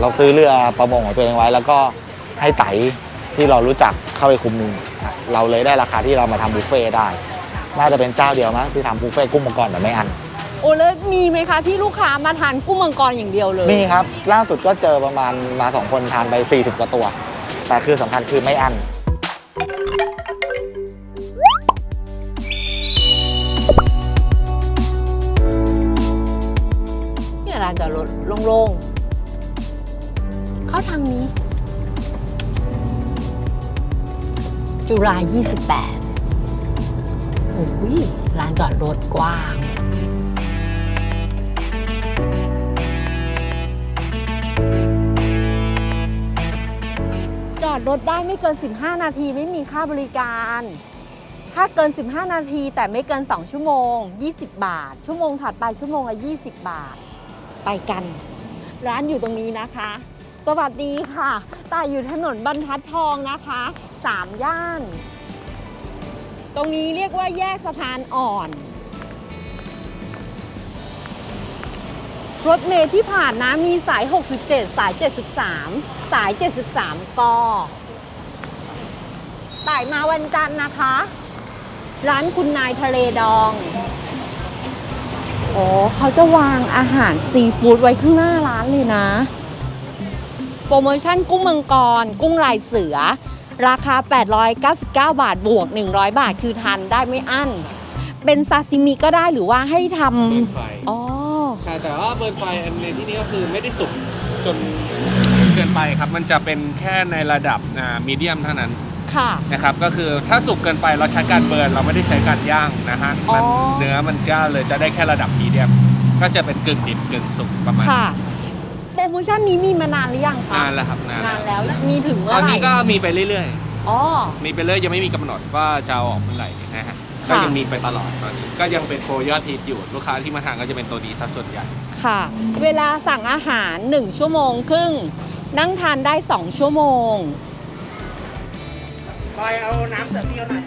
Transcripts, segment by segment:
เราซื้อเรือประมงของตัวเองไว้ แล้วก็ให้ไตที่เรารู้จักเข้าไปคุมเราเลยได้ราคาที่เรามาทำบุฟเฟ่ต์ได้ น่าจะเป็นเจ้าเดียวมั้งที่ทำบุฟเฟ่ต์กุ้งมังกรแบบไม่อันโอ้แล้วมีไหมคะที่ลูกค้ามาทานกุ้งมังกรอย่างเดียวเลยมีครับ ล่าสุดก็เจอประมาณมาสองคนทานไป40กว่าตัว แต่คือสำคัญคือไม่อั้นเนี่ยร้านจอดรถโล่งๆเข้าทางนี้ จุฬา28โอ้ยร้านจอดรถกว้างจอดรถได้ไม่เกิน 15 นาทีไม่มีค่าบริการ ถ้าเกิน 15 นาทีแต่ไม่เกิน 2 ชั่วโมง 20 บาท ชั่วโมงถัดไปชั่วโมงละ 20 บาท ไปกัน ร้านอยู่ตรงนี้นะคะ สวัสดีค่ะตาอยู่ถนนบรรทัดทองนะคะสามย่าน ตรงนี้เรียกว่าแยกสะพานอ่อน รถเมล์ที่ผ่านนะมีสาย 67 สาย 73 สาย 73กต่ายมาวันจันทร์นะคะ ร้านคุณนายทะเลดอง โอ้เขาจะวางอาหารซีฟู้ดไว้ข้างหน้าร้านเลยนะ โปรโมชั่นกุ้งมังกร กุ้งลายเสือ ราคา 899 บาทบวก 100 บาทคือทานได้ไม่อั้น เป็นซาซิมิก็ได้หรือว่าให้ทเบิร์นไฟำอ๋อ ใช่แต่ว่าเบิร์นไฟอันในที่นี้ก็คือไม่ได้สุกจนเกินไปครับ มันจะเป็นแค่ในระดับมีเดียมเท่านั้นค่ะ นะครับ ก็คือถ้าสุกเกินไปเราใช้การเบิร์นเราไม่ได้ใช้การย่างนะฮะอ๋อ มันเนื้อมันจะเลยจะได้แค่ระดับมีเดียมก็จะเป็นกึ่งดิบกึ่งสุกประมาณค่ะโป รโมชั่นนี้มีมานานหรือยังคะนานแล้วครับนานนานแล้วแล้วมีถึงเมื่ตออนไหร่นี้ก็มีไปเรื่อยอ๋อ ๆ มีไปเรื่อยยังไม่มีกำหนดว่าจะเอาออกเมื่อไหร่นะฮะค่ะก็ยังมีไปตลอดตอนนี้ก็ยังเป็นโปรยอดฮิตอยู่ลูกค้าที่มาทานก็จะเป็นตัวดีซะส่วนใหญ่ ค่ะ เวลาสั่งอาหาร 1 ชั่วโมงครึ่ง นั่งทานได้ 2 ชั่วโมงคอยเอาน้ำเสิร์ฟพี่เขาหน่อย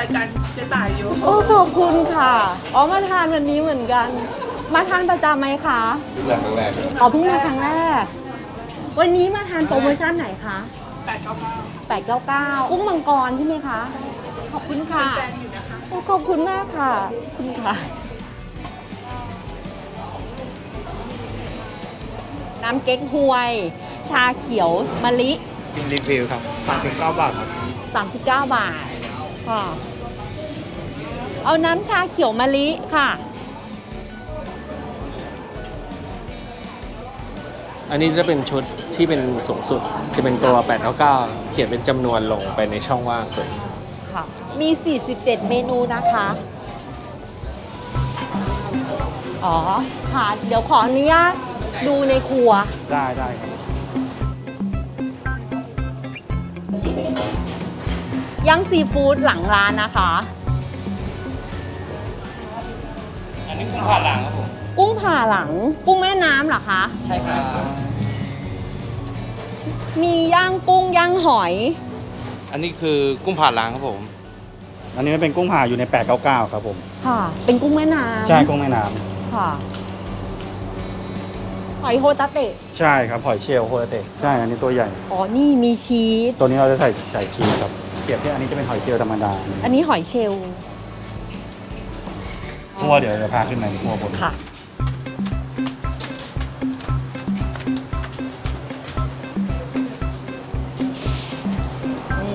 รายการเจ๊ต่ายอยู่ โอ้ขอบคุณค่ะ อ๋อมาทานวันนี้เหมือนกัน มาทานประจำไหมคะแรกแรกอ๋อเพิ่งมาครั้งแรก วันนี้มาทานโปรโมชั่นไหนคะ แปดเก้าเก้า899กุ้งมังกรใช่ไหมคะ ขอบคุณค่ะ แฟนอยู่นะคะ โอ้ขอบคุณมากค่ะขอบคุณค่ะ น้ำเก๊กฮวย ชาเขียวมะลิจริงรีวิวครับ39บาทครับ 39 บาท ค่ะ เอาน้ำชาเขียวมะลิค่ะ อันนี้จะเป็นชุดที่เป็นสูงสุด จะเป็นตัว 899 เขียนเป็นจำนวนลงไปในช่องว่างเลยค่ะ มี 47 เมนูนะคะ อ๋อ ค่ะ เดี๋ยวขออนุญาตดูในครัว ได้ได้ครับ ย่างซีฟู้ดหลังร้านนะคะ อันนี้คุณผ่านหลังครับผม กุ้งผ่าหลัง กุ้งแม่น้ำเหรอคะ ใช่ครับมีย่างกุ้งย่างหอย อันนี้คือกุ้งผ่านหลังครับผม อันนี้มันเป็นกุ้งผ่าอยู่ใน 899 ครับผม ค่ะ เป็นกุ้งแม่น้ำใช่กุ้งแม่น้ค่ะ หอยโฮตาเตะำใช่ครับหอยเชลล์โฮเตะ ใช่ อันนี้ตัวใหญ่ อ๋อ นี่มีชีส ตัวนี้เราจะใส่ใส่ชีสครับ เปรียบเทียบอันนี้จะเป็นหอยเชลล์ธรรมดาอันนี้หอยเชลล์คั่วเดี๋ยวจะพาขึ้นมาในคั่วบนค่ะ อื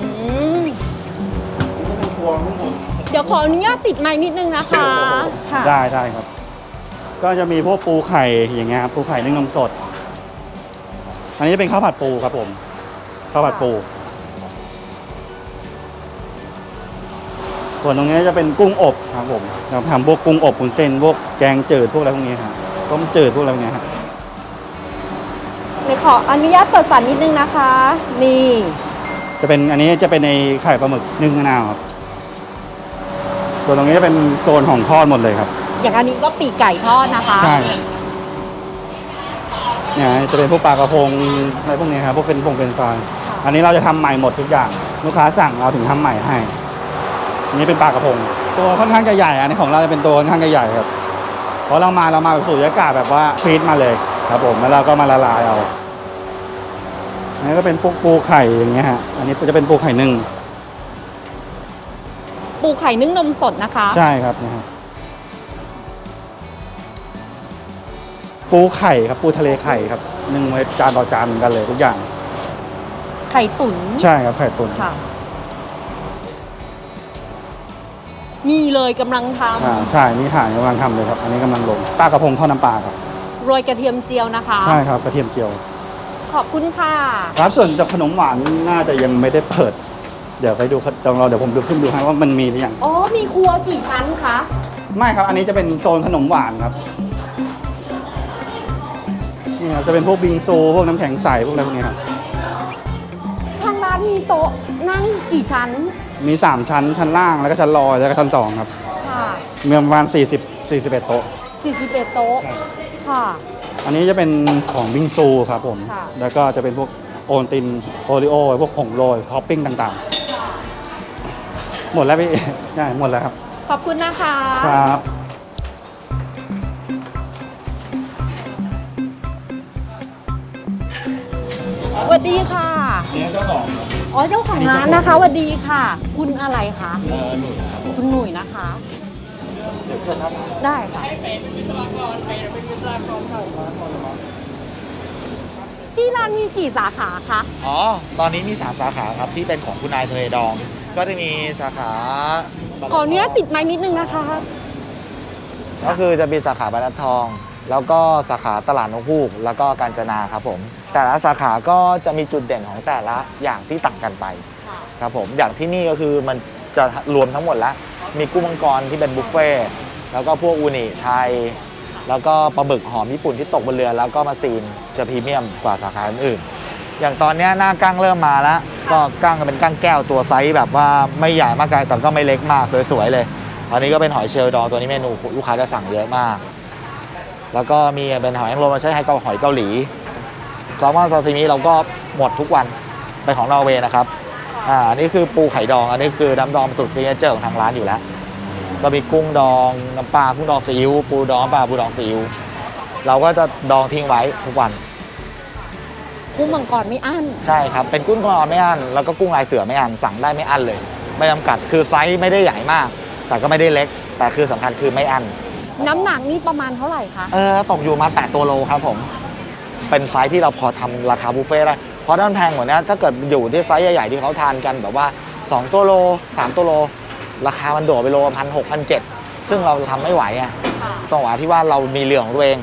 มเดี๋ยวขออนุญาตติดไม้นิดนึงนะคะค่ะได้ได้ครับ ก็จะมีพวกปูไข่อย่างเงี้ยครับปูไข่นึ่งนมสด อันนี้จะเป็นข้าวผัดปูครับผมข้าวผัดปู ส่วนตรงนี้จะเป็นกุ้งอบครับผมเราทำพวกกุ้งอบปุนเส้นพวกแกงจืดพวกอะไรพวกนี้ครับต้มจืดพวกอะไรพวกนี้ครับเดี๋ยวขออนุญาตเปิดฝานิดนึงนะคะ นี่ จะเป็นอันนี้จะเป็นในไข่ปลาหมึกนึ่งมะนาวครับส่วนตรงนี้จะเป็นโซนของทอดหมดเลยครับ อย่างอันนี้ก็ปีกไก่ทอดนะคะใช่เนี่ยจะเป็นพวกปลากระพงอะไรพวกนี้ครับพวกเป็นพงเป็นปลาอันนี้เราจะทำใหม่หมดทุกอย่าง ลูกค้าสั่งเราถึงทำใหม่ให้อั นนี้เป็นปลากระพง ตัวค่อนข้างจะใหญ่อันนี้ของเราจะเป็นตัวค่อนข้างจะใหญ่ครับเพราะเรามาเรามาแบบสูตรยากาศแบบว่าฟรีดมาเลยครับผมแล้วเราก็มาละลายเอาอันนี้ก็เป็นพวกปูไข่อย่างเงี้ยฮะอันนี้จะเป็นปูไข่นึ่งปูไข่นึ่งนมสดนะคะ ใช่ครับเนี่ยฮะปูไข่ครับปูทะเลไข่ครับนึ่งไว้จานต่อจานเหมือนกันเลยทุกอย่าง ไข่ตุ๋นใช่ครับไข่ตุ๋นค่ะ นี่เลยกำลังทอ่าใช่นี่ถ่ายกำลังทำเลยครับ อันนี้กำลังลงปลากระพงทอดน้ำปลาครับำโรยกระเทียมเจียวนะคะ ใช่ครับกระเทียมเจียว ขอบคุณค่ะ ครับส่วนจากขนมหวานน่าจะยังไม่ได้เปิด เดี๋ยวไปดูตรงเราเดี๋ยวผมดูขึ้นดูให้ว่ามันมีหรือยังอ๋อ มีครัวกี่ชั้นคะ ไม่ครับ อันนี้จะเป็นโซนขนมหวานครับนี่ครับจะเป็นพวกบิงซูพวกน้ำแข็งใสพวกอะไรพวกนี้ครับ ทางร้านมีโต๊ะนั่งกี่ชั้น มี 3 ชั้น ชั้นล่างแล้วก็ชั้นลอยแล้วก็ชั้นสองครับค่ะมีประมาณ40 41 โต๊ะ 41โต๊ะค่ะ อันนี้จะเป็นของบิงซูครับผม ค่ะ แล้วก็จะเป็นพวกโอนตินโอริโอพวกผงโรยท็อปปิ้งต่างๆ หมดแล้วพี่ใช่หมดแล้วครับ ขอบคุณนะคะ ครับ สวัสดีค่ะนี่เจ้าของ อ๋อเจ้าของร้านนะคะสวัสดีค่ะ คุณอะไรคะเออหนุ่ยครับผมคุณหนุ่ยนะคะ เดี๋ยวเชิญครับได้ค่ะที่ร้านมีกี่สาขาคะอ๋อ ตอนนี้มี 3 สาขาครับที่เป็นของคุณนายทะเลดอง ก็จะมีสาขาขออนุญาตติดไม้นิดนึงนะคะ ก็คือจะมีสาขาบรรทัดทอง แล้วก็สาขาตลาดนกฮูก แล้วก็กาญจนาครับผม แต่ละสาขาก็จะมีจุดเด่นของแต่ละอย่างที่ต่างกันไปครับผม อย่างที่นี่ก็คือมันจะรวมทั้งหมดแล้ว มีกุ้งมังกรที่เป็นบุฟเฟ่ต์แล้วก็พวกอูนิไทย แล้วก็ปลาหมึกหอมญี่ปุ่นที่ตกบนเรือ แล้วก็มาซีนจะพรีเมียมกว่าสาขาอื่นๆอย่างตอนเนี้ยหน้ากั้งเริ่มมาแล้ว ก็กั้งก็เป็นกั้งแก้วตัวไซส์แบบว่าไม่ใหญ่มากไกลแต่ก็ไม่เล็กมากสวยๆเลย อันนี้ก็เป็นหอยเชลล์ดองตัวนี้เมนูลูกค้าจะสั่งเยอะมาก แล้วก็มีเป็นหอยนางรมมาใช้ให้เกาหอยเกาหลีแซลมอนซาซิมิเราก็หมดทุกวันเป็นของนอร์เวย์นะครับอ่าอันนี้คือปูไข่ดอง อันนี้คือน้ำดองสุดซิกเนเจอร์ของทางร้านอยู่แล้ว ก็มีกุ้งดองน้ำปลากุ้งดองซีอิ๊วปูดองน้ำปลาปูดองซีอิ๊วเราก็จะดองทิ้งไว้ทุกวัน กุ้งมังกรไม่อั้น ใช่ครับ เป็นกุ้งกรอนไม่อั้นแล้วก็กุ้งลายเสือไม่อั้นสั่งได้ไม่อั้นเลย ไม่จำกัดคือไซส์ไม่ได้ใหญ่มาก แต่ก็ไม่ได้เล็ก แต่คือสำคัญคือไม่อั้น น้ำหนักนี่ประมาณเท่าไหร่คะ เออตกอยู่มา8ตัวโลครับผม เป็นไซส์ที่เราพอทำราคาบุฟเฟ่ต์ได้เพราะถ้ามันแพงกว่านี้ถ้าเกิดอยู่ที่ไซส์ใหญ่ๆที่เขาทานกันแบบว่า 2 ตัวโล 3 ตัวโล ราคามันโดดไปโลพันหกพันเจ็ดซึ่งเราทำไม่ไหวอะจังหวะที่ว่าเรามีเรือของตัวเอง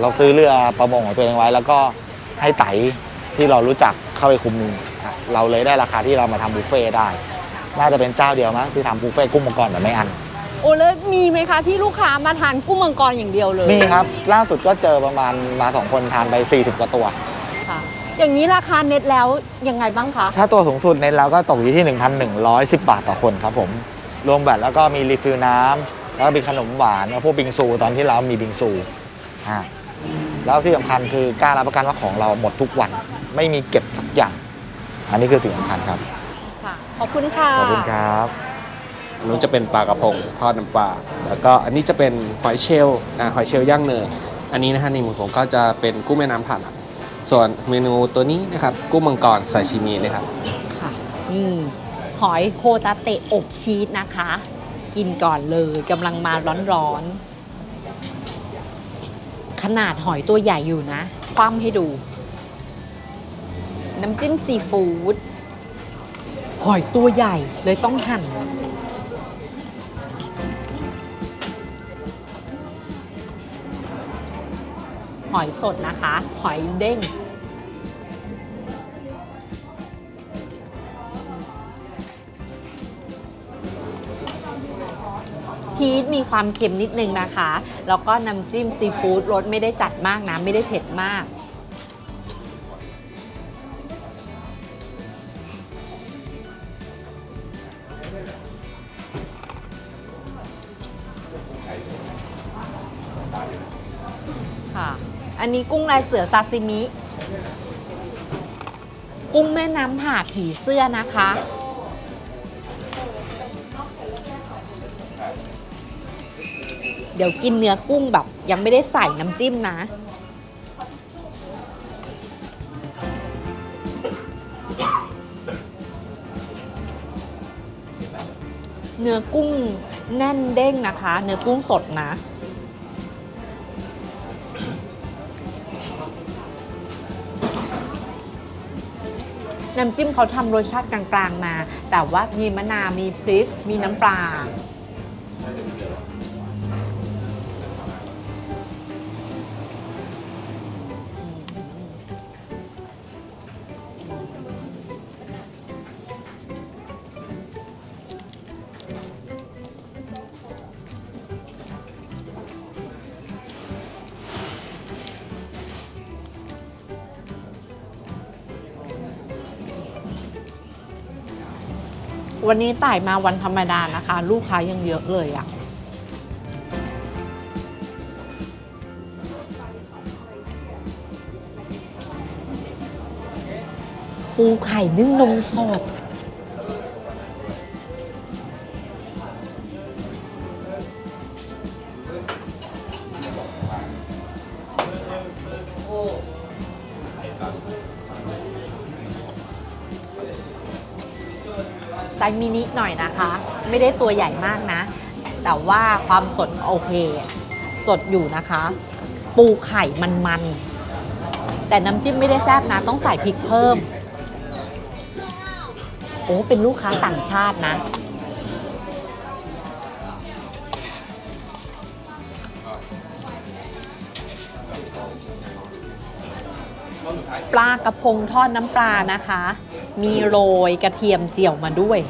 เราซื้อเรือประมงของตัวเองไว้ แล้วก็ให้ไตที่เรารู้จักเข้าไปคุมอะเราเลยได้ราคาที่เรามาทำบุฟเฟ่ต์ได้ น่าจะเป็นเจ้าเดียวมั้งที่ทำบุฟเฟ่ต์กุ้งมังกรแบบไม่อัน โอ้แล้วมีไหมคะที่ลูกค้ามาทานกุ้งมังกรอย่างเดียวเลยมีครับล่าสุดก็เจอประมาณมาสองคนทานไป40กว่าตัว ค่ะ อย่างนี้ราคาเน็ตแล้วยังไงบ้างคะถ้าตัวสูงสุดเน้นแล้วก็ตกอยู่ที่ 1,110 บาทต่อคนครับผมรวมแบตแล้วก็มีรีฟิลน้ำแล้วก็มีขนมหวานแล้วพวกบิงซูตอนที่เรามีบิงซูอ่าแล้วที่สำคัญคือกล้ารับประกันว่าของเราหมดทุกวัน ไม่มีเก็บสักอย่าง อันนี้คือสิ่งสำคัญครับ ค่ะ ขอบคุณค่ะ ขอบคุณครับ อันนู้นจะเป็นปลากระพงทอดน้ำปลา แล้วก็อันนี้จะเป็นหอยเชลล์นะหอยเชลล์ย่างเนยอันนี้นะฮะในหมูผมก็จะเป็นกุ้งแม่น้ำผ่านหลังส่วนเมนูตัวนี้นะครับกุ้งมังกรซาชิมินะครับค่ะ นี่หอยโฮตาเตะอบชีสนะคะ กินก่อนเลยกำลังมาร้อนๆ ขนาดหอยตัวใหญ่อยู่นะ คว่ำให้ดู น้ำจิ้มซีฟู้ดหอยตัวใหญ่เลยต้องหั่น หอยสดนะคะ หอยเด้ง ชีสมีความเค็มนิดนึงนะคะ แล้วก็น้ำจิ้มซีฟู้ดรสไม่ได้จัดมากนะ ไม่ได้เผ็ดมาก อันนี้กุ้งลายเสือซาซิมิ กุ้งแม่น้ำผ่าผีเสื้อนะคะ เดี๋ยวกินเนื้อกุ้งแบบยังไม่ได้ใส่น้ำจิ้มนะ เนื้อกุ้งแน่นเด้งนะคะ เนื้อกุ้งสดนะ น้ำจิ้มเขาทำรสชาติกลางๆมา แต่ว่ามีมะนาวมีพริก มีน้ำปลา วันนี้ต่ายมาวันธรรมดานะคะ ลูกค้ายังเยอะเลยอะปูไข่นึ่งนมสด ส์มินิหน่อยนะคะ ไม่ได้ตัวใหญ่มากนะ แต่ว่าความสดโอเค สดอยู่นะคะ ปูไข่มันๆ แต่น้ำจิ้มไม่ได้แซ่บนะ ต้องใส่พริกเพิ่ม โอ้เป็นลูกค้าต่างชาตินะปลากระพงทอดน้ำปลานะคะ มีโรยกระเทียมเจียวมาด้วย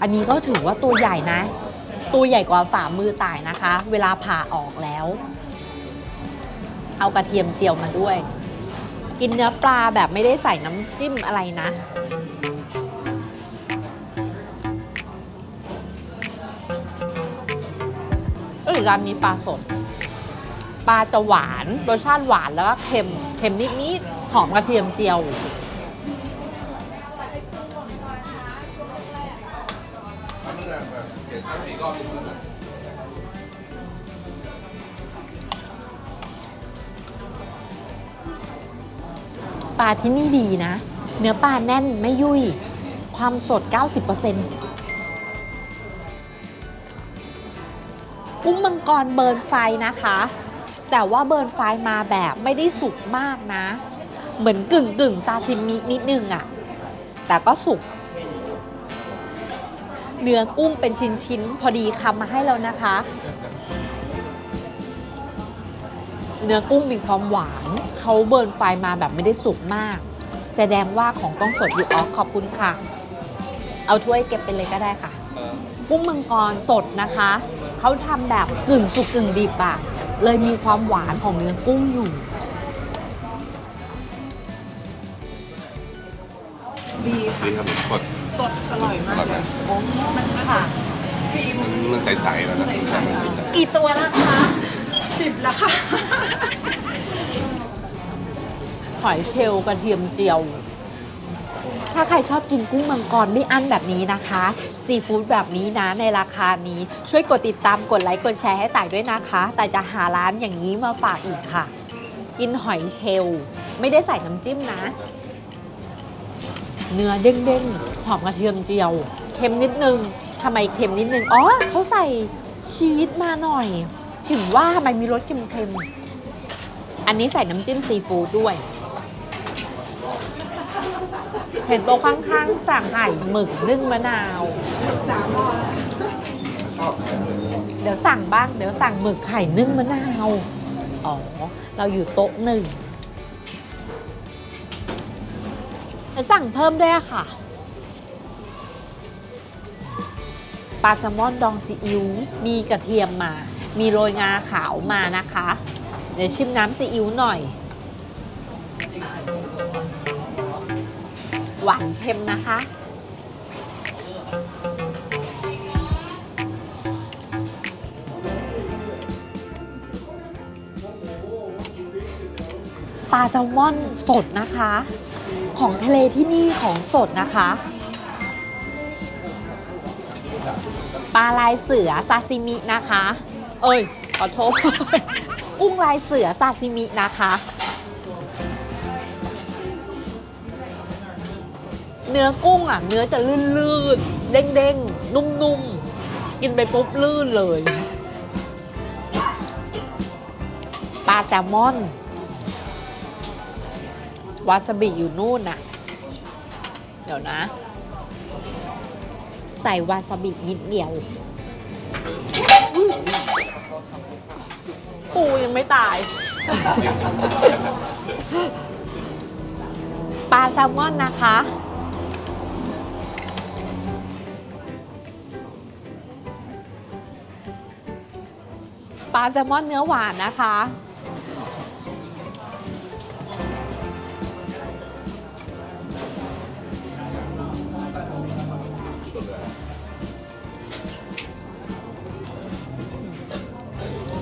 อันนี้ก็ถือว่าตัวใหญ่นะ ตัวใหญ่กว่าฝ่ามือตายนะคะ เวลาผ่าออกแล้ว เอากระเทียมเจียวมาด้วย กินเนื้อปลาแบบไม่ได้ใส่น้ำจิ้มอะไรนะเออร้านมีปลาสดปลาจะหวานรสชาติหวานแล้วก็เค็มเค็มนิดๆหอมกระเทียมเจียว ปลาที่นี่ดีนะ เนื้อปลาแน่นไม่ยุ่ย ความสด 90%กุ้งมังกรเบิร์นไฟนะคะ แต่ว่าเบิร์นไฟมาแบบไม่ได้สุกมากนะ เหมือนกึ่งกึ่งซาซิมินิดนึงอะแต่ก็สุก เนื้อกุ้งเป็นชิ้นๆ พอดีคำมาให้แล้วนะคะ เนื้อกุ้งมีความหวาน เขาเบิร์นไฟมาแบบไม่ได้สุกมาก แสดงว่าของต้องสดอยู่อ๋อขอบคุณค่ะ เอาถ้วยเก็บไปเลยก็ได้ค่ะ กุ้งมังกรสดนะคะ เขาทำแบบกึ่งสุกกึ่งดิบอะเลยมีความหวานของเนื้อกุ้งอยู่ดีค่ะ ดีครับกด สดอร่อยมากเลยโอ้มันค่ะครีม มันมันใสๆแล้วนะใสๆกี่ตัวแล้วคะ สิบแล้วค่ะ หอยเชลล์กระเทียมเจียว ถ้าใครชอบกินกุ้งมังกรไม่อั้นแบบนี้นะคะ ซีฟู้ดแบบนี้นะในราคานี้ช่วยกดติดตามกดไลค์กดแชร์ให้ต่ายด้วยนะคะ แต่จะหาร้านอย่างนี้มาฝากอีกค่ะ กินหอยเชลล์ไม่ได้ใส่น้ำจิ้มนะ เนื้อเด้งๆ หอมกระเทียมเจียว เค็มนิดนึงทำไมเค็มนิดนึง อ๋อเขาใส่ชีสมาหน่อย ถึงว่าทำไมมีรสเค็มๆ อันนี้ใส่น้ำจิ้มซีฟู้ดด้วย เห็นโต๊ะข้างๆ สั่งไห่หมึกนึ่งมะนาว เดี๋ยวสั่งบ้าง เดี๋ยวสั่งหมึกไข่นึ่งมะนาว อ๋อ เราอยู่โต๊ะหนึ่ง สั่งเพิ่มด้วยค่ะ ปลาแซลมอนดองซีอิ๊ว มีกระเทียมมา มีโรยงาขาวมานะคะ เดี๋ยวชิมน้ำซีอิ๊วหน่อย หวานเค็มนะคะปลาแซลมอนสดนะคะ ของทะเลที่นี่ของสดนะคะปลาลายเสือซาซิมินะคะ เอ้ยขอโทษ กุ้งลายเสือซาซิมินะคะ เนื้อกุ้งอะ เนื้อจะลื่นๆ เด้งๆ นุ่มๆ กินไปปุ๊บลื่นเลย ปลาแซลมอน วาซาบิอยู่นู่นน่ะ เดี๋ยวนะ ใส่วาซาบินิดเดียว ปูยังไม่ตาย ปลาแซลมอนนะคะ ปลาแซลมอนเนื้อหวานนะคะ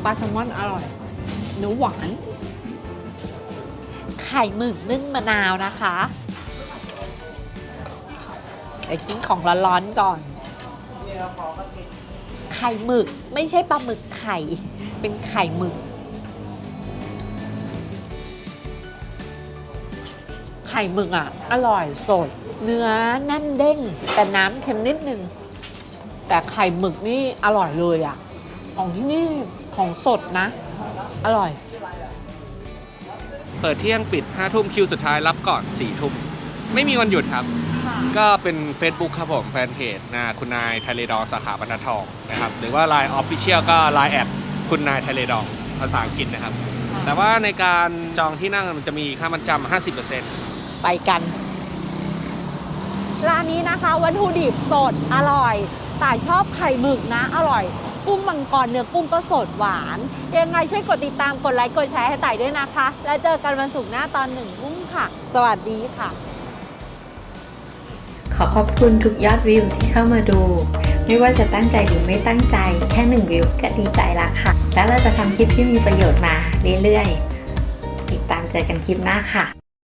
ปลาแซลมอนอร่อยเนื้อหวาน ไข่หมึกนึ่งมะนาวนะคะเดี๋ยวกินของร้อนๆก่อน ไข่หมึกไม่ใช่ปลาหมึกไข่ เป็นไข่หมึก ไข่หมึกอะ อร่อยสด เนื้อแน่นเด้ง แต่น้ำเค็มนิดนึง แต่ไข่หมึกนี่อร่อยเลยอะ ของที่นี่ ของสดนะ อร่อย เปิดเที่ยงปิด5ทุ่มคิวสุดท้ายรับก่อน4ทุ่มไม่มีวันหยุดครับ ก็เป็น Facebook ครับผมแฟนเพจนะคุณนายไทเลดองสาขาบรรทัดทองนะครับ หรือว่า Line Official ก็ Line แอดคุณนายไทเลดองภาษาอังกฤษนะครับ แต่ว่าในการจองที่นั่งมันจะมีค่ามันจำ50%ไปกัน ร้านนี้นะคะวัตถุดิบสดอร่อยแต่ชอบไข่หมึกนะอร่อย กุ้งมังกรเนื้อกุ้งก็สดหวาน ยังไงช่วยกดติดตามกดไลค์กดแชร์ให้ไต่ด้วยนะคะ แล้วเจอกันวันศุกร์หน้าตอนหนึ่งทุ่มค่ะ สวัสดีค่ะ ขอขอบคุณทุกยอดวิวที่เข้ามาดู ไม่ว่าจะตั้งใจหรือไม่ตั้งใจ แค่หนึ่งวิวก็ดีใจละค่ะ แล้วเราจะทำคลิปที่มีประโยชน์มาเรื่อยๆ ติดตามเจอกันคลิปหน้าค่ะ